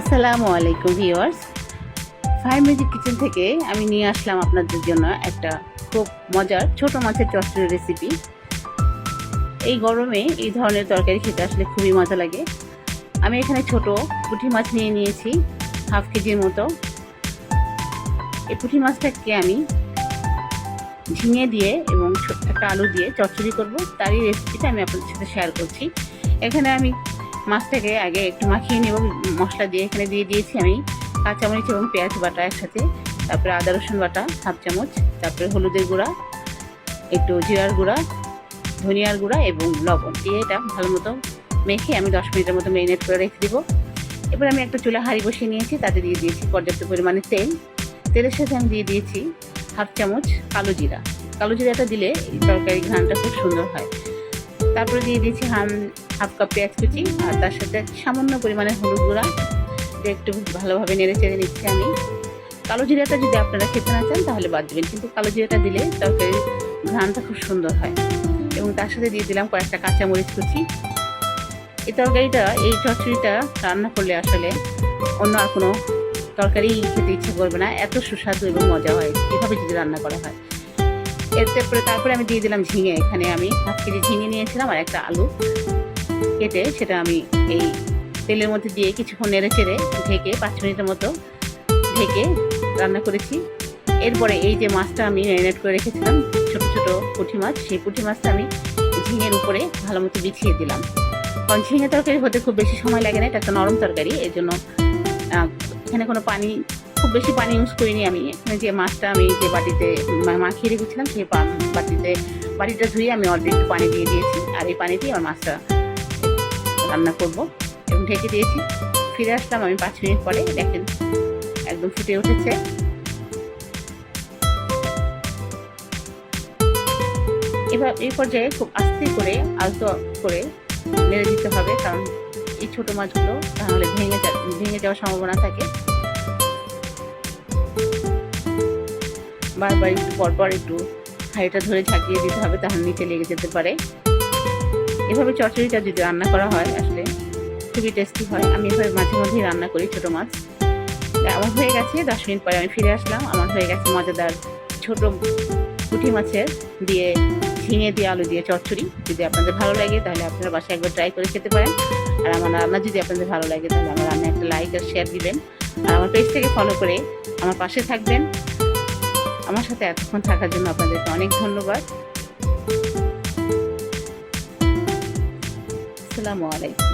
আসসালামু আলাইকুম viewers. Fire music kitchen থেকে আমি নিয়ে আসলাম আপনাদের জন্য একটা খুব মজার ছোট মাছের চচ্চড়ি রেসিপি এই গরমে এই ধরনের তরকারি খেতে আসলে খুবই মজা লাগে। আমি এখানে ছোট পুঁটি মাছ নিয়ে নিয়েছি হাফ কেজির মতো। এই পুঁটি মাছটাকে আমি ঝিঙে দিয়ে এবং একটা আলু দিয়ে চচ্চড়ি করব। তারই রেসিপিটা আমি আপনাদের সাথে শেয়ার করছি। এখানে আমি মাছটাকে আগে একটু মাখিয়ে নেব। মশলা দিয়ে এখানে দিয়ে দিয়েছি আমি কাঁচামরিচ এবং পেঁয়াজ বাটা একসাথে, তারপরে আদা, রসুন বাটা হাফ চামচ, তারপরে হলুদের গুঁড়া, একটু জিরার গুঁড়া, ধনিয়ার গুঁড়া এবং লবণ দিয়ে এটা ভালো মতো মেখে আমি দশ মিনিটের মতো মেরিনেট করে রেখে দেবো। এবার আমি একটা চুলা হাঁড়ি বসিয়ে নিয়েছি, তাতে দিয়ে দিয়েছি পর্যাপ্ত পরিমাণে তেল। তেলের সাথে আমি দিয়ে দিয়েছি হাফ চামচ কালো জিরা। কালো জিরাটা দিলে তরকারি ঘ্রাণটা খুব সুন্দর হয়। তারপরে দিয়ে দিয়েছি হাম হাফ কাপ পেঁয়াজ কুচি আর তার সাথে সামান্য পরিমাণে হলুদ গুঁড়া একটু ভালোভাবে নেড়ে চেড়ে নিচ্ছি আমি। কালো জিরাটা যদি আপনারা খেতে না চান তাহলে বাদ দেবেন, কিন্তু কালো জিরাটা দিলে তরকারির ঘ্রাণটা খুব সুন্দর হয়। এবং তার সাথে দিয়ে দিলাম কয়েকটা কাঁচামরিচ কুচি। এই তরকারিটা, এই চচ্চড়িটা রান্না করলে আসলে অন্য আর কোনো তরকারি খেতে ইচ্ছে করবে না। এত সুস্বাদু এবং মজা হয়, এভাবে যদি রান্না করা হয়। এরপরে তারপরে আমি দিয়ে দিলাম ঝিঙে। এখানে আমি হাফ কেজি ঝিঙে নিয়েছিলাম আর একটা আলু। কেটে সেটা আমি এই তেলের মধ্যে দিয়ে কিছুক্ষণ নেড়ে চেড়ে ঢেকে পাঁচ মিনিটের মতো ঢেকে রান্না করেছি। এরপরে এই যে মাছটা আমি ম্যারিনেট করে রেখেছিলাম, ছোট ছোট পুঁটি মাছ, সেই পুঁটি মাছটা আমি ঝিঙের উপরে ভালো মতো বিছিয়ে দিলাম। কারণ ঝিঙে তরকারি হতে খুব বেশি সময় লাগে না, এটা একটা নরম তরকারি এই জন্য এখানে কোনো পানি, খুব বেশি পানি ইউজ করিনি আমি। এখানে যে মাছটা আমি যে বাটিতে মাখিয়ে রেখেছিলাম, সেই বাটিতে, বাটিটা ধুয়ে আমি অল্প একটু পানি দিয়ে দিয়েছি, আর এই পানিতেই আমার মাছটা রান্না করব এবং ঢেকে দিয়েছি। ফিরে আসলাম আমি পাঁচ মিনিট পরে, দেখেন একদম ফুটে উঠেছে। এবার এই পর্যায়ে খুব আস্তে করে, আলতো করে নেড়ে দিতে হবে, কারণ এই ছোট মাছগুলো তাহলে ভেঙে ভেঙে যাওয়ার সম্ভাবনা থাকে। বারবার একটু পরপর একটু হাঁড়িটা ধরে ঝাঁকিয়ে দিতে হবে, তাহলে নিচে লেগে যেতে পারে। এভাবে চচ্চড়িটা যদি রান্না করা হয়, আসলে খুবই টেস্টি হয়। আমি এভাবে মাঝে মধ্যেই রান্না করি ছোটো মাছ। আমার হয়ে গেছে, দশ মিনিট পরে আমি ফিরে আসলাম। আমার হয়ে গেছে মজাদার ছোট পুঁটি মাছের দিয়ে ঝিঙে দিয়ে আলু দিয়ে চচ্চড়ি। যদি আপনাদের ভালো লাগে, তাহলে আপনারা বাসায় একবার ট্রাই করে খেতে পারেন। আর আমার রান্না যদি আপনাদের ভালো লাগে, তাহলে আমার রান্না একটা লাইক আর শেয়ার দিবেন। আর আমার পেজ থেকে ফলো করে আমার পাশে থাকবেন। আমার সাথে এতক্ষণ থাকার জন্য আপনাদেরকে অনেক ধন্যবাদ। আসসালামু আলাইকুম।